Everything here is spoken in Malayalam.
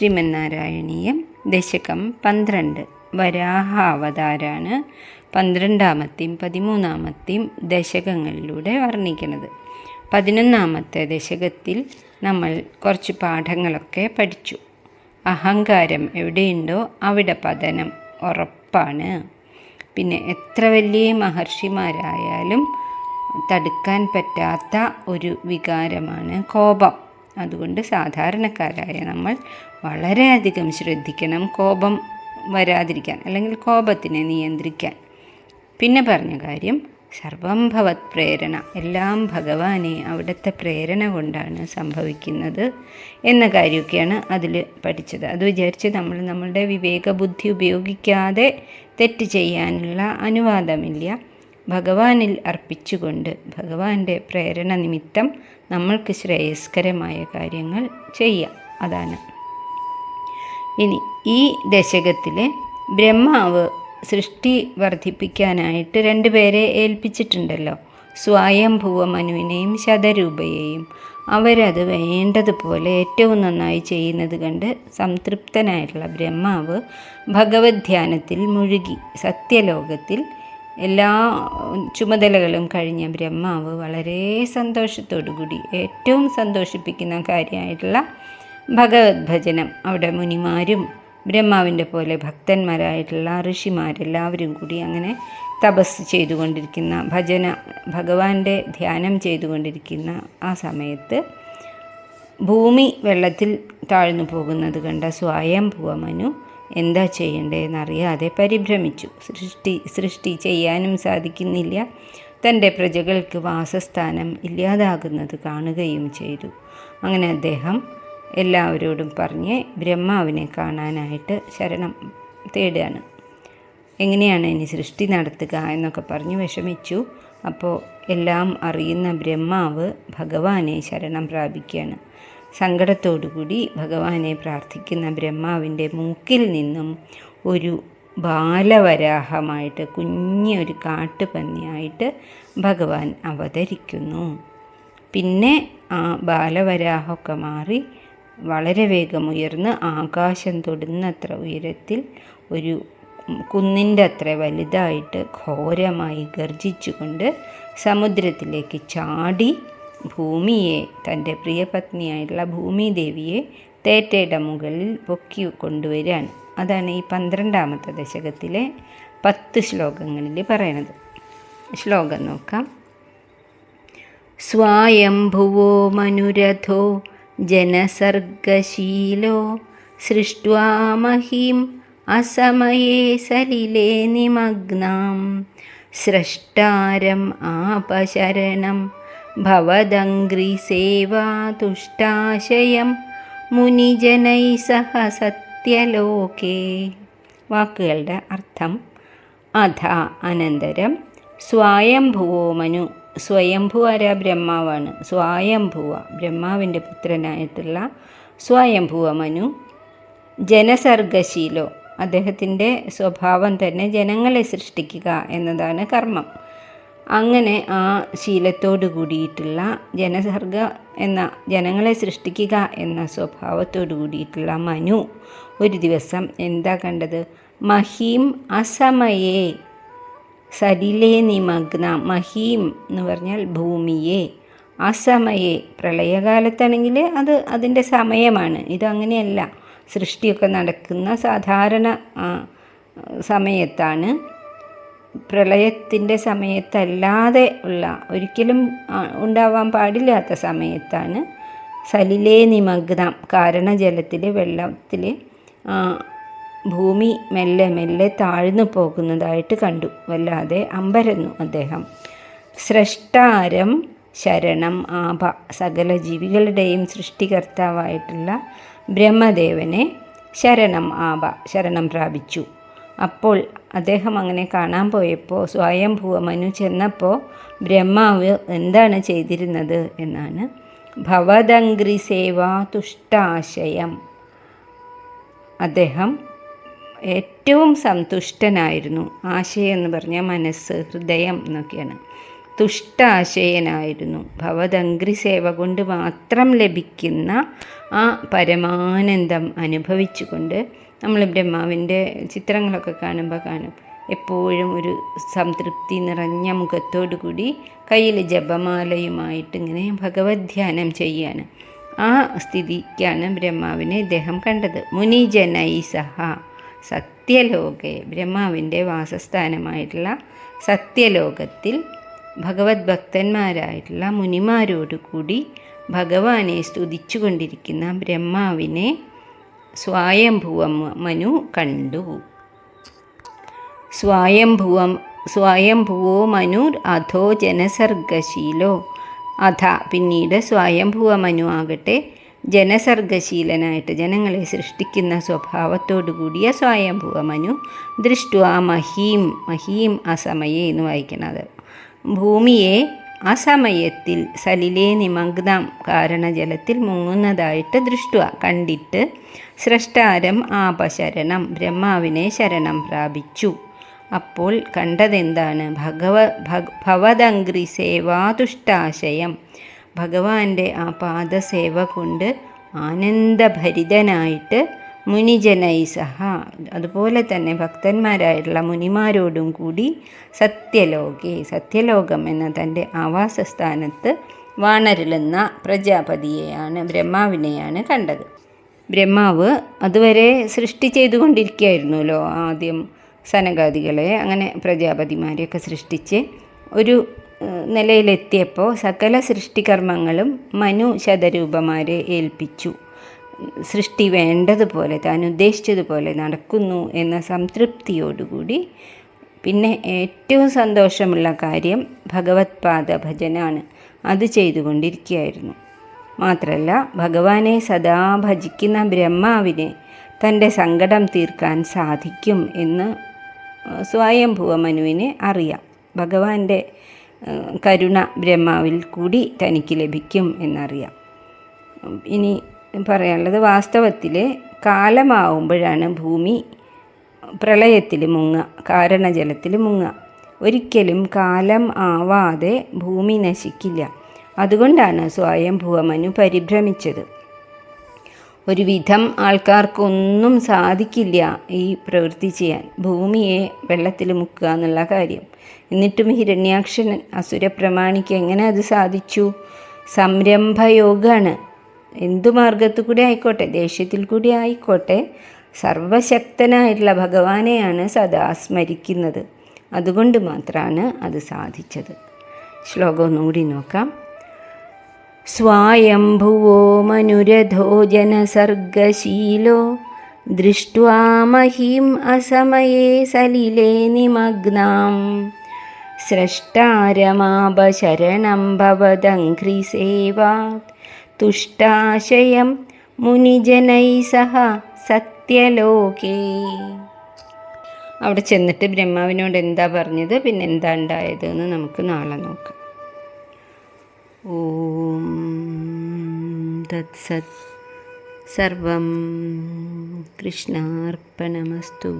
ശ്രീമന്നാരായണീയം ദശകം പന്ത്രണ്ട്. വരാഹ അവതാരാണ് പന്ത്രണ്ടാമത്തെയും പതിമൂന്നാമത്തെയും ദശകങ്ങളിലൂടെ വർണിക്കുന്നത്. പതിനൊന്നാമത്തെ ദശകത്തിൽ നമ്മൾ കുറച്ച് പാഠങ്ങളൊക്കെ പഠിച്ചു. അഹങ്കാരം എവിടെയുണ്ടോ അവിടെ പതനം ഉറപ്പാണ്. പിന്നെ എത്ര വലിയ മഹർഷിമാരായാലും തടുക്കാൻ പറ്റാത്ത ഒരു വികാരമാണ് കോപം. അതുകൊണ്ട് സാധാരണക്കാരായ നമ്മൾ വളരെയധികം ശ്രദ്ധിക്കണം കോപം വരാതിരിക്കാൻ അല്ലെങ്കിൽ കോപത്തിനെ നിയന്ത്രിക്കാൻ. പിന്നെ പറഞ്ഞ കാര്യം സർവം ഭവത് പ്രേരണ എല്ലാം ഭഗവാനെ അവിടുത്തെ പ്രേരണ കൊണ്ടാണ് സംഭവിക്കുന്നത് എന്ന കാര്യമൊക്കെയാണ് അതിൽ പഠിച്ചത്. അത് വിചാരിച്ച് നമ്മൾ നമ്മളുടെ വിവേകബുദ്ധി ഉപയോഗിക്കാതെ തെറ്റ് ചെയ്യാനുള്ള അനുവാദമില്ല. ഭഗവാനിൽ അർപ്പിച്ചുകൊണ്ട് ഭഗവാന്റെ പ്രേരണ നിമിത്തം നമ്മൾക്ക് ശ്രേയസ്കരമായ കാര്യങ്ങൾ ചെയ്യാം. അതാണ്. ഇനി ഈ ദശകത്തിൽ ബ്രഹ്മാവ് സൃഷ്ടി വർദ്ധിപ്പിക്കാനായിട്ട് രണ്ടുപേരെ ഏൽപ്പിച്ചിട്ടുണ്ടല്ലോ. സ്വയംഭൂവ മനുവിനെയും ശതരൂപയെയും. അവരത് വേണ്ടതുപോലെ ഏറ്റവും നന്നായി ചെയ്യുന്നത് കണ്ട് സംതൃപ്തനായിട്ടുള്ള ബ്രഹ്മാവ് ഭഗവത് ധ്യാനത്തിൽ മുഴുകി. സത്യലോകത്തിൽ എല്ലാ ചുമതലകളും കഴിഞ്ഞ ബ്രഹ്മാവ് വളരെ സന്തോഷത്തോടു കൂടി ഏറ്റവും സന്തോഷിപ്പിക്കുന്ന കാര്യമായിട്ടുള്ള ഭഗവത് ഭജനം അവിടെ മുനിമാരും ബ്രഹ്മാവിന്റെ പോലെ ഭക്തന്മാരായിട്ടുള്ള ഋഷിമാരെല്ലാവരും കൂടി അങ്ങനെ തപസ് ചെയ്തുകൊണ്ടിരിക്കുന്ന ഭജന ഭഗവാന്റെ ധ്യാനം ചെയ്തുകൊണ്ടിരിക്കുന്ന ആ സമയത്ത് ഭൂമി വെള്ളത്തിൽ താഴ്ന്നു പോകുന്നത് കണ്ട സ്വയംഭുവമനു മനു എന്താ ചെയ്യേണ്ടതെന്നറിയാതെ പരിഭ്രമിച്ചു. സൃഷ്ടി സൃഷ്ടി ചെയ്യാനും സാധിക്കുന്നില്ല. തന്റെ പ്രജകൾക്ക് വാസസ്ഥാനം ഇല്ലാതാകുന്നത് കാണുകയും ചെയ്തു. അങ്ങനെ അദ്ദേഹം എല്ലാവരോടും പറഞ്ഞ് ബ്രഹ്മാവിനെ കാണാനായിട്ട് ശരണം തേടുകയാണ്. എങ്ങനെയാണ് ഇനി സൃഷ്ടി നടത്തുക എന്നൊക്കെ പറഞ്ഞ് വിഷമിച്ചു. അപ്പോൾ എല്ലാം അറിയുന്ന ബ്രഹ്മാവ് ഭഗവാനെ ശരണം പ്രാപിക്കുകയാണ്. സങ്കടത്തോടുകൂടി ഭഗവാനെ പ്രാർത്ഥിക്കുന്ന ബ്രഹ്മാവിന്റെ മൂക്കിൽ നിന്നും ഒരു ബാലവരാഹമായിട്ട് കുഞ്ഞൊരു കാട്ടുപന്നിയായിട്ട് ഭഗവാൻ അവതരിക്കുന്നു. പിന്നെ ആ ബാലവരാഹമൊക്കെ മാറി വളരെ വേഗം ഉയർന്ന് ആകാശം തൊടുന്നത്ര ഉയരത്തിൽ ഒരു കുന്നിന്റെ അത്ര വലുതായിട്ട് ഘോരമായി ഗർജിച്ചുകൊണ്ട് സമുദ്രത്തിലേക്ക് ചാടി ഭൂമിയെ തന്റെ പ്രിയപത്നിയായിട്ടുള്ള ഭൂമിദേവിയെ തേറ്റയുടെ മുകളിൽ പൊക്കി കൊണ്ടുവരാൻ അതാണ് ഈ പന്ത്രണ്ടാമത്തെ ദശകത്തിലെ പത്ത് ശ്ലോകങ്ങളിൽ പറയണത്. ശ്ലോകം നോക്കാം. സ്വായംഭുവോ മനുരഥോ ജനസർഗശീലോ മഹീം അസമയേ സലിലേ നിമഗ്നാം സ്രഷ്ടാരം ആപശരണം ഭവദംഗ്രിസേവാതുഷ്ടാശയം മുനിജനൈ സഹ സത്യലോകേ വാക്കുകളുടെ അർത്ഥം അധ അനന്തരം സ്വയംഭുവോ മനു സ്വയംഭു ആരാ ബ്രഹ്മാവാണ്. സ്വയംഭുവ ബ്രഹ്മാവിന്റെ പുത്രനായിട്ടുള്ള സ്വയംഭുവ മനു ജനസർഗശീലോ അദ്ദേഹത്തിന്റെ സ്വഭാവം തന്നെ ജനങ്ങളെ സൃഷ്ടിക്കുക എന്നതാണ് കർമ്മം. അങ്ങനെ ആ ശീലത്തോട് കൂടിയിട്ടുള്ള ജനസർഗ എന്ന ജനങ്ങളെ സൃഷ്ടിക്കുക എന്ന സ്വഭാവത്തോട് കൂടിയിട്ടുള്ള മനു ഒരു ദിവസം എന്താ കണ്ടത്? മഹീം അസമയേ സലിലേ നിമഗ്ന മഹീം എന്ന് പറഞ്ഞാൽ ഭൂമിയെ അസമയെ. പ്രളയകാലത്താണെങ്കിൽ അത് അതിന്റെ സമയമാണ്. ഇതങ്ങനെയല്ല സൃഷ്ടിയൊക്കെ നടക്കുന്ന സാധാരണ സമയത്താണ്. പ്രളയത്തിന്റെ സമയത്തല്ലാതെ ഉള്ള ഒരിക്കലും ഉണ്ടാവാൻ പാടില്ലാത്ത സമയത്താണ് സലിലേ നിമഗ്നം കാരണജലത്തിൽ വെള്ളത്തിൽ ഭൂമി മെല്ലെ മെല്ലെ താഴ്ന്നു പോകുന്നതായിട്ട് കണ്ടു. വല്ലാതെ അമ്പരന്നു അദ്ദേഹം. സൃഷ്ടാരം ശരണം ആഭ സകല ജീവികളുടെയും സൃഷ്ടികർത്താവായിട്ടുള്ള ബ്രഹ്മദേവനെ ശരണം ആഭ ശരണം പ്രാപിച്ചു. അപ്പോൾ അദ്ദേഹം അങ്ങനെ കാണാൻ പോയപ്പോൾ സ്വയംഭൂവ മനു ചെന്നപ്പോൾ ബ്രഹ്മാവ് എന്താണ് ചെയ്തിരുന്നത്? എന്നാണ്. ഭവദംഗ്രി സേവാ തുഷ്ടാശയം. അദ്ദേഹം ഏറ്റവും സന്തുഷ്ടനായിരുന്നു. ആശയം എന്ന് പറഞ്ഞാൽ മനസ്സ് ഹൃദയം എന്നൊക്കെയാണ്. തുഷ്ടാശയനായിരുന്നു. ഭവദംഗ്രി സേവ കൊണ്ട് മാത്രം ലഭിക്കുന്ന ആ പരമാനന്ദം അനുഭവിച്ചുകൊണ്ട് നമ്മൾ ബ്രഹ്മാവിന്റെ ചിത്രങ്ങളൊക്കെ കാണുമ്പോൾ കാണും. എപ്പോഴും ഒരു സംതൃപ്തി നിറഞ്ഞ മുഖത്തോടു കൂടി കയ്യിൽ ജപമാലയുമായിട്ട് ഇങ്ങനെ ഭഗവത് ധ്യാനം ചെയ്യാണ്. ആ സ്ഥിതിക്കാണ് ബ്രഹ്മാവിനെ ഇദ്ദേഹം കണ്ടത്. മുനിജനൈ സഹ സത്യലോകെ ബ്രഹ്മാവിന്റെ വാസസ്ഥാനമായിട്ടുള്ള സത്യലോകത്തിൽ ഭഗവത് ഭക്തന്മാരായിട്ടുള്ള മുനിമാരോടുകൂടി ഭഗവാനെ സ്തുതിച്ചു കൊണ്ടിരിക്കുന്ന ബ്രഹ്മാവിനെ സ്വായംഭുവ മനു കണ്ടു. സ്വായംഭുവം സ്വയംഭുവോ മനു അധോ ജനസർഗശീലോ. അധ പിന്നീട് സ്വയംഭുവ മനു ആകട്ടെ. ജനസർഗശീലനായിട്ട് ജനങ്ങളെ സൃഷ്ടിക്കുന്ന സ്വഭാവത്തോടു കൂടിയ സ്വയംഭുവ മനു ദൃഷ്ടുവ മഹീം മഹീം അസമയെ എന്ന് വായിക്കണത് ഭൂമിയെ അസമയത്തിൽ സലിലെ നിമഗ്നം കാരണജലത്തിൽ മുങ്ങുന്നതായിട്ട് ദൃഷ്ടുവ. കണ്ടിട്ട് സൃഷ്ടാരം ആപശരണം ബ്രഹ്മാവിനെ ശരണം പ്രാപിച്ചു. അപ്പോൾ കണ്ടതെന്താണ്? ഭഗവ ഭഗ ഭവദംഗ്രി സേവാതുഷ്ടാശയം. ഭഗവാന്റെ ആ പാദസേവ കൊണ്ട് ആനന്ദഭരിതനായിട്ട് മുനിജനൈ സഹ അതുപോലെ തന്നെ ഭക്തന്മാരായിട്ടുള്ള മുനിമാരോടും കൂടി സത്യലോകെ സത്യലോകം എന്ന തന്റെ ആവാസസ്ഥാനത്ത് വാണരിലെന്ന പ്രജാപതിയെയാണ് ബ്രഹ്മാവിനെയാണ് കണ്ടത്. ബ്രഹ്മാവ് അതുവരെ സൃഷ്ടി ചെയ്തുകൊണ്ടിരിക്കുകയായിരുന്നല്ലോ ആദ്യം സനഗാദികളെ അങ്ങനെ പ്രജാപതിമാരെയൊക്കെ സൃഷ്ടിച്ച് ഒരു നിലയിലെത്തിയപ്പോൾ സകല സൃഷ്ടികർമ്മങ്ങളും മനു ശതരൂപമാരെ ഏൽപ്പിച്ചു. സൃഷ്ടി വേണ്ടതുപോലെ താൻ ഉദ്ദേശിച്ചതുപോലെ നടക്കുന്നു എന്ന സംതൃപ്തിയോടുകൂടി പിന്നെ ഏറ്റവും സന്തോഷമുള്ള കാര്യം ഭഗവത് പാദ ഭജനാണ്. അത് ചെയ്തുകൊണ്ടിരിക്കുകയായിരുന്നു. മാത്രമല്ല ഭഗവാനെ സദാ ഭജിക്കുന്ന ബ്രഹ്മാവിനെ തന്റെ സങ്കടം തീർക്കാൻ സാധിക്കും എന്ന് സ്വയംഭുവ മനുവിനെ അറിയാം. ഭഗവാന്റെ കരുണ ബ്രഹ്മാവിൽ കൂടി തനിക്ക് ലഭിക്കും എന്നറിയാം. ഇനി പറയാനുള്ളത് വാസ്തവത്തിൽ കാലമാവുമ്പോഴാണ് ഭൂമി പ്രളയത്തിൽ മുങ്ങുക കാരണജലത്തിൽ മുങ്ങുക. ഒരിക്കലും കാലം ആവാതെ ഭൂമി നശിക്കില്ല. അതുകൊണ്ടാണ് സ്വയം ഭൂമനു പരിഭ്രമിച്ചത്. ഒരുവിധം ആൾക്കാർക്കൊന്നും സാധിക്കില്ല ഈ പ്രവൃത്തി ചെയ്യാൻ. ഭൂമിയെ വെള്ളത്തിൽ മുക്കുക എന്നുള്ള കാര്യം. എന്നിട്ടും ഹിരണ്യാക്ഷൻ അസുരപ്രമാണിക്ക് എങ്ങനെ അത് സാധിച്ചു? സംരംഭയോഗമാണ് എന്തു മാർഗത്തിൽ കൂടി ആയിക്കോട്ടെ? ദേഷ്യത്തിൽ കൂടി ആയിക്കോട്ടെ. സർവശക്തനായിട്ടുള്ള ഭഗവാനെയാണ് സദാ സ്മരിക്കുന്നത്. അതുകൊണ്ട് മാത്രമാണ് അത് സാധിച്ചത്. ശ്ലോകം ഒന്നുകൂടി നോക്കാം. സ്വായംഭുവോ മനുരഥോ ജനസർഗശീലോ ദൃഷ്ട്വാ അസമയേ സലിലേ നിമഗ്നാം. സ്രഷ്ടാരമാപശരണം ഭവതംഘ്രിസേവാത് തുഷ്ടാശയം മുനിജനൈ സഹ സത്യലോകേ. അവിടെ ചെന്നിട്ട് ബ്രഹ്മാവിനോട് എന്താ പറഞ്ഞത്? പിന്നെ എന്താ ഉണ്ടായത് എന്ന് നമുക്ക് നാളെ നോക്കാം. ഓം തത്സത് കൃഷ്ണാർപ്പണമസ്തു.